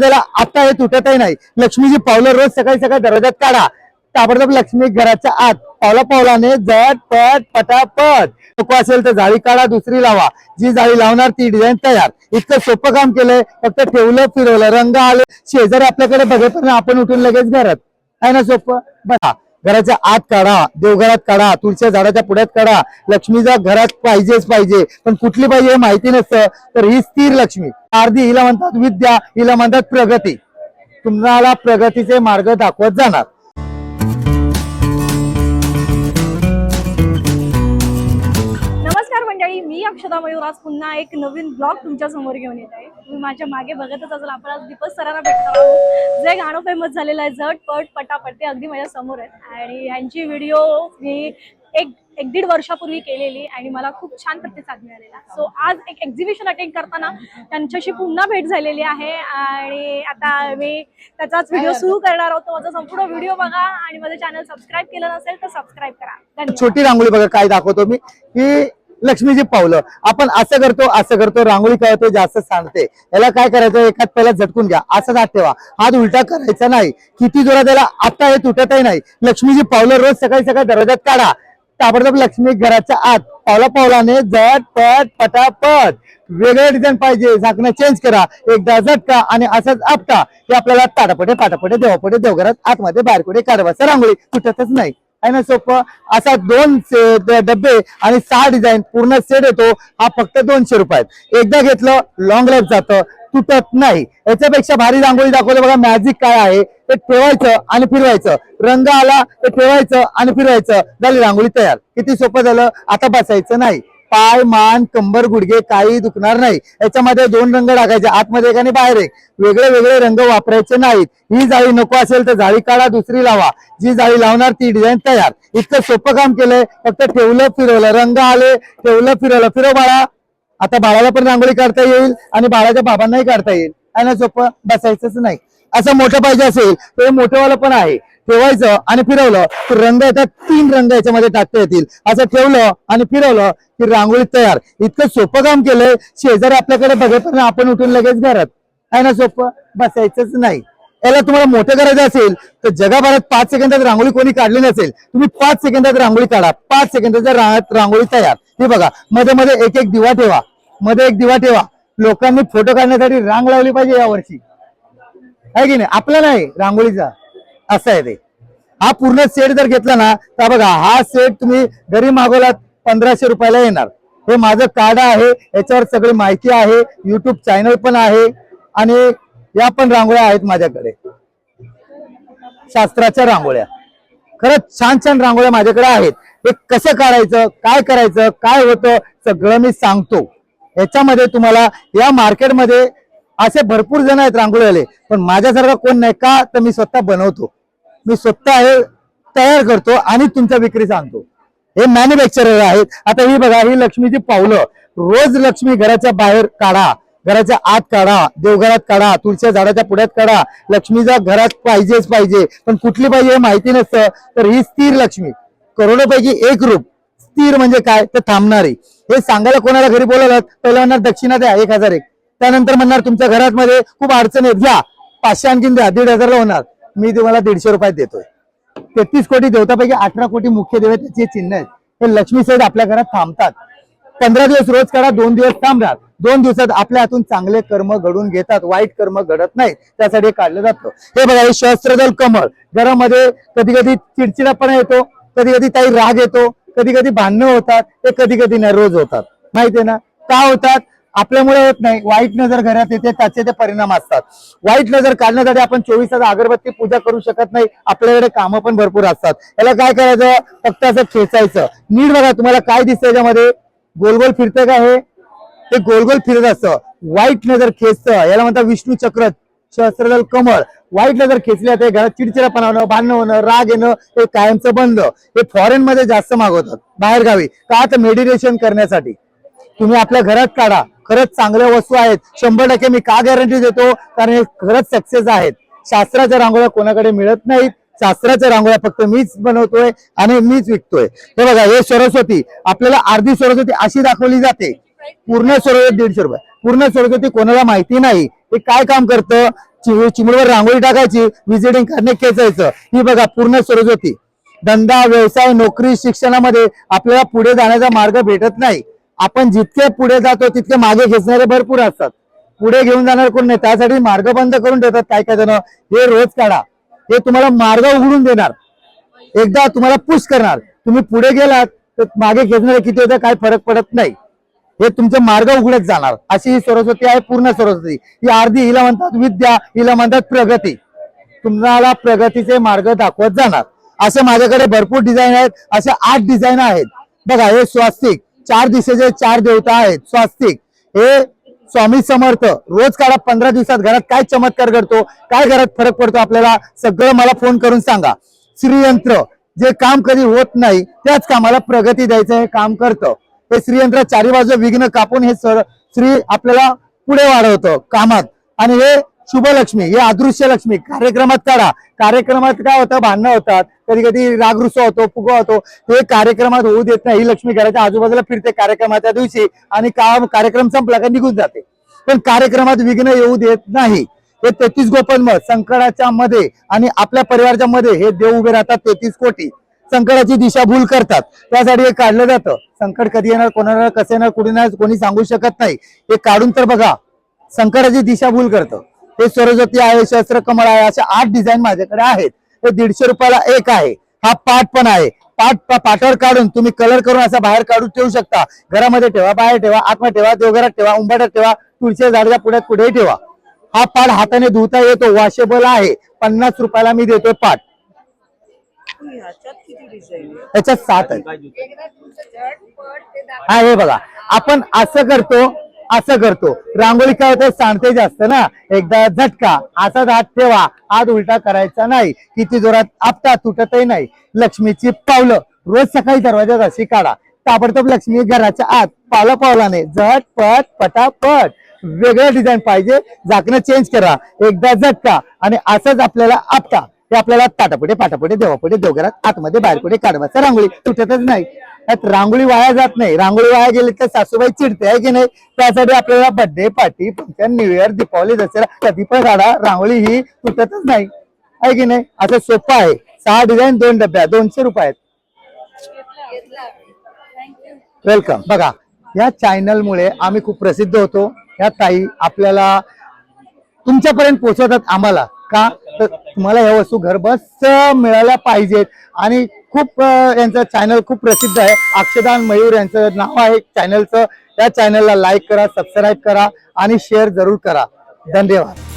जरा आता हे तुटतही नाही. लक्ष्मीची पावलं रोज सकाळी सकाळी दरवाजात काढा. ताबडतोब लक्ष्मी घराच्या आत. पावला पावलाने जट पट पटापट. नको असेल तर जाळी काढा दुसरी लावा. जी जाळी लावणार ती डिझाईन तयार. इतकं सोपं काम केलंय. फक्त ठेवलं फिरवलं रंग आले. शेजारी आपल्याकडे बघेपर्यंत आपण उठून लगेच घरात. आहे ना सोपं? बघा घराच्या आत काढा देवघरात काढा तुळशीच्या झाडाच्या पुढ्यात काढा. लक्ष्मीच्या घरात पाहिजेच पाहिजे. पण कुठली पाहिजे हे माहिती नसतं तर ही स्थिर लक्ष्मी. अर्धी हिला म्हणतात विद्या हिला म्हणतात प्रगती. तुम्हाला प्रगतीचे मार्ग दाखवत जाणार. मंडळी मी अक्षता मयूर आज पुन्हा एक नवीन ब्लॉग तुमच्यासमोर घेऊन येत आहे. तुम्ही माझ्या मागे बघतच असाल आपण आज दीपक सरांना भेटणार आहोत. जे गाणं फेमस झालेलं आहे झट पट पटापट ते अगदी माझ्यासमोर आहेत. आणि यांची व्हिडिओ मी एक एक दीड वर्षापूर्वी केलेली आणि मला खूप छान प्रतिसाद मिळालेला. सो आज एक एक्झिबिशन अटेंड करताना त्यांच्याशी पुन्हा भेट झालेली आहे आणि आता मी त्याचाच व्हिडिओ सुरू करणार आहोत. माझा संपूर्ण व्हिडिओ बघा आणि माझं चॅनल सबस्क्राईब केलं नसेल तर सबस्क्राईब करा. छोटी रांगोळी बघा काय दाखवतो मी. की लक्ष्मीची पावलं. आपण असं करतो असं करतो. रांगोळी काय होते जास्त सांगते याला काय करायचं? एकात पहिला झटकून घ्या. असं हात ठेवा. हात उलटा करायचा नाही. किती जोरात त्याला आता हे तुटतही नाही. लक्ष्मीची पावलं रोज सकाळी सकाळी दरवाजात काढा. ताबडतोब लक्ष्मी घराच्या आत. पावला पावलाने जट पट पटापट. वेगळं डिझाईन पाहिजे. झाकणं चेंज करा. एकदा झटका आणि असंच आपटा. हे आपल्याला ताटापटे पाटापटे देवापटे देवघरात आतमध्ये बाहेर कुठे काढवायचं रांगोळी तुटतच नाही. आहे ना सोपं असा दोन डबे डब्बे आणि सहा डिझाईन पूर्ण सेट येतो. हा फक्त दोनशे रुपयात. एकदा घेतलं लॉंग लाईफ जातं. तुटत नाही. याच्यापेक्षा भारी रांगोळी दाखवलं. बघा मॅजिक काय आहे? ते ठेवायचं आणि फिरवायचं. रंग आला ते ठेवायचं आणि फिरवायचं. झाली रांगोळी तयार. किती सोपं झालं? आता बसायचं नाही. पाय मान कंबर गुडघे काही दुखणार नाही. याच्यामध्ये दोन रंग टाकायचे. आतमध्ये एक आणि बाहेर एक. वेगळे वेगळे रंग वापरायचे नाहीत. ही जाळी नको असेल तर जाळी काढा दुसरी लावा. जी जाळी लावणार ती डिझाईन तयार. इतकं सोपं काम केलंय. फक्त ठेवलं फिरवलं. रंग आले ठेवलं फिरवलं. फिरव बाळा. आता बाळाला पण रांगोळी काढता येईल आणि बाळाच्या बाबांनाही काढता येईल. आणि सोपं? बसायचंच नाही. असं मोठं पाहिजे असेल तर हे मोठंवालं पण आहे. ठेवायचं आणि फिरवलं तर रंग येतात तीन रंग याच्यामध्ये टाकता येतील. असं ठेवलं आणि फिरवलं की रांगोळी तयार. इतकं सोपं काम केलंय शेजारी आपल्याकडे बघेपर्यंत आपण उठून लगेच घरात. आहे ना सोपं? बसायचंच नाही. याला तुम्हाला मोठं करायचं असेल तर जगाभरात पाच सेकंदात रांगोळी कोणी काढली नसेल तुम्ही पाच सेकंदात रांगोळी काढा. पाच सेकंदाच्या रांगोळी तयार. हे बघा मध्ये मध्ये एक एक दिवा ठेवा. मध्ये एक दिवा ठेवा. लोकांनी फोटो काढण्यासाठी रांग लावली पाहिजे यावर्षी. आहे की नाही? आपला नाही रांगोळीचा. असं आहे ते. हा पूर्ण सेट जर घेतला ना तर बघा हा सेट तुम्ही घरी मागवलात पंधराशे रुपयाला येणार. हे माझं कार्ड आहे याच्यावर सगळी माहिती आहे युट्यूब चॅनल पण आहे आणि या पण रांगोळ्या आहेत माझ्याकडे. शास्त्राच्या रांगोळ्या. खरंच छान छान रांगोळ्या माझ्याकडे आहेत. हे कसं काढायचं काय करायचं काय होतं सगळं मी सांगतो. याच्यामध्ये तुम्हाला या मार्केटमध्ये असे भरपूर जण आहेत रांगोळीवाले. पण माझ्यासारखा कोण नाही का? तर मी स्वतः बनवतो. मी स्वतः हे तयार करतो आणि तुमच्या विक्री सांगतो. हे मॅन्युफॅक्चरर आहेत. आता ही बघा ही लक्ष्मीची पावलं. रोज लक्ष्मी घराच्या बाहेर काढा. घराच्या आत काढा. देवघरात काढा. तुळशीच्या झाडाच्या पुढ्यात काढा. लक्ष्मीच्या घरात पाहिजेच पाहिजे. पण कुठली पाहिजे हे माहिती नसतं. तर ही स्थिर लक्ष्मी. करोडोपैकी एक रूप. स्थिर म्हणजे काय? तर थांबणारी. हे सांगायला कोणाला घरी बोलावलं? पहिलं म्हणणार दक्षिणा द्या. एक हजार एक. त्यानंतर म्हणणार तुमच्या घरात मध्ये खूप अडचण आहेत. घ्या. पाचशे आणखीन द्या. दीड हजारला होणार. मी तुम्हाला दीडशे रुपयात देतोय. तेहतीस कोटी देवतापैकी अठरा कोटी मुख्य देवतेचे चिन्ह आहेत. हे लक्ष्मी साईड आपल्या घरात थांबतात. पंधरा दिवस रोज काढा दोन दिवस थांबणार दोन दिवसात आपल्या हातून चांगले कर्म घडून घेतात. वाईट कर्म घडत नाही त्यासाठी काढलं जातं. हे बघा हे सहस्त्रदल कमळ. घरामध्ये कधी कधी चिडचिडापणा येतो. कधी कधी काही राग येतो. कधी कधी भांडणं होतात. ते कधी कधी नाही रोज होतात माहितीये ना? का होतात? आपल्यामुळे होत नाही. वाईट नजर घरात येते त्याचे ते परिणाम असतात. वाईट नजर काढण्यासाठी आपण चोवीस तास अगरबत्ती पूजा करू शकत नाही. आपल्याकडे कामं पण भरपूर असतात. याला काय करायचं? फक्त असं खेचायचं. नीट बघा तुम्हाला काय दिसतं याच्यामध्ये? गोलगोल फिरतं का हे? ते गोलगोल फिरत असतं. वाईट नजर खेचतं. याला म्हणतात विष्णू चक्र सहस्रदल कमळ. वाईट नजर खेचल्या जाते घरात चिडचिडापणा होणं भांडणं होणं राग येणं हे कायमचं बंद. हे फॉरेन मध्ये जास्त मागवतात. बाहेरगावी. का तर मेडिटेशन करण्यासाठी? तुम्ही आपल्या घरात काढा. खरंच चांगल्या वस्तू आहेत. शंभर टक्के मी का गॅरंटी देतो? कारण हे खरंच सक्सेस आहेत. शास्त्राच्या रांगोळ्या कोणाकडे मिळत नाहीत. शास्त्राच्या रांगोळ्या फक्त मीच बनवतोय आणि मीच विकतोय. हे बघा हे सरस्वती आपल्याला अर्धी सरस्वती अशी दाखवली जाते. पूर्ण सरस्वती दीडशे रुपये. पूर्ण सरस्वती कोणाला माहिती नाही. हे काय काम करतं? चि- रांगोळी टाकायची विजिटिंग कार्ड खेचायचं. ही बघा पूर्ण सरस्वती. धंदा व्यवसाय नोकरी शिक्षणामध्ये आपल्याला पुढे जाण्याचा मार्ग भेटत नाही. आपण जितके पुढे जातो तितके मागे खेचणारे भरपूर असतात. पुढे घेऊन जाणार कोण नाही? त्यासाठी मार्ग बंद करून देतात काय काय जण. हे रोज काढा. हे तुम्हाला मार्ग उघडून देणार. एकदा तुम्हाला पुश करणार. तुम्ही पुढे गेलात तर मागे खेचणारे किती होतं काय फरक पडत नाही. हे तुमचे मार्ग उघडत जाणार. अशी ही सरस्वती आहे पूर्ण सरस्वती. ही अर्धी हिला म्हणतात विद्या हिला म्हणतात प्रगती. तुम्हाला प्रगतीचे मार्ग दाखवत जाणार. असे माझ्याकडे भरपूर डिझाईन आहेत असे आठ डिझाईन आहेत. बघा हे स्वास्तिक. चार दिशेचे चार देवता आहेत स्वास्तिक हे स्वामी समर्थ रोज काढा पंधरा दिवसात घरात काय चमत्कार घडतो काय घरात फरक पडतो आपल्याला सगळं मला फोन करून सांगा. श्रीयंत्र जे काम कधी होत नाही त्याच कामाला प्रगती द्यायचं हे काम करतं. हे श्रीयंत्र चारी बाजू विघ्न कापून हे सर श्री आपल्याला पुढे वाढवतं कामात. आणि हे शुभलक्ष्मी हे अदृश्य लक्ष्मी कार्यक्रमात काढा. कार्यक्रमात काय होतं? भांडणं होतात. कधी कधी रागरुसा होतो फुगा होतो. हे कार्यक्रमात होऊ देत नाही. ही लक्ष्मी घराच्या आजूबाजूला फिरते कार्यक्रमाच्या दिवशी आणि काम कार्यक्रम संपला का निघून जाते. पण कार्यक्रमात विघ्न येऊ देत नाही. हे तेहतीस गोपन मत संकटाच्या मध्ये आणि आपल्या परिवाराच्या मध्ये हे देव उभे राहतात तेहतीस कोटी. संकटाची दिशा भूल करतात. त्यासाठी हे काढलं जातं. संकट कधी येणार कोणाला कसं येणार कुठे येणार कोणी सांगू शकत नाही. हे काढून तर बघा. संकटाची दिशा भूल करतं. हे सरस्वती आहे शस्त्र कमळ आहे अशा आठ डिझाईन माझ्याकडे आहेत. हे दीडशे रुपयाला एक आहे. हा पाठ पण आहे. पाठ पा- पाठावर काढून तुम्ही कलर करून असा बाहेर काढून ठेवू शकता. घरामध्ये ठेवा बाहेर ठेवा आतमध्ये ठेवा देवघरात ठेवा उंबाड्यात ठेवा तुळशीच्या झाडाच्या पुढ्यात कुठेही ठेवा. हा पाठ हाताने धुता येतो वॉशेबल आहे. पन्नास रुपयाला मी देतोय पाठ. ह्याच्यात सात आहे हा हे बघा. आपण असं करतो असं करतो. रांगोळी काय होतं? सांगते जास्त ना. एकदा झटका. असाच हात ठेवा. हात उलटा करायचा नाही. किती जोरात आपटा तुटतही नाही. लक्ष्मीची पावलं रोज सकाळी दरवाजात अशी काढा. ताबडतोब लक्ष्मी घराच्या आत पावला पावलाने झटपट पटापट. वेगळं डिझाईन पाहिजे. झाकणं चेंज करा. एकदा झटका आणि असंच आपल्याला आपटा. ते आपल्याला ताटापुढे पाटापुढे देवापुढे देवघरात आतमध्ये बाहेर पुढे काढवायचं. रांगोळी तुटतच नाही. त्यात रांगोळी वाया जात नाही. रांगोळी वाया गेली तर सासूबाई चिडते आहे की नाही? त्यासाठी आपल्याला birthday party function new year Deepavali Dussehra कधी पण काढा रांगोळी ही तुटतच नाही. आहे की नाही? असं सोपं आहे. सहा डिझाईन दोन डब्या दोनशे रुपये वेलकम बघा या चॅनलमुळे आम्ही खूप प्रसिद्ध होतो. या ताई आपल्याला तुमच्यापर्यंत पोहोचवतात आम्हाला. का? तर तुम्हाला ह्या वस्तू घरबस मिळाल्या पाहिजेत. आणि खूप यांचं चॅनल खूप प्रसिद्ध आहे. अक्षदान मयूर यांचं नाव आहे चॅनलचं त्या चॅनलला लाईक करा सबस्क्राईब करा आणि शेअर जरूर करा. धन्यवाद.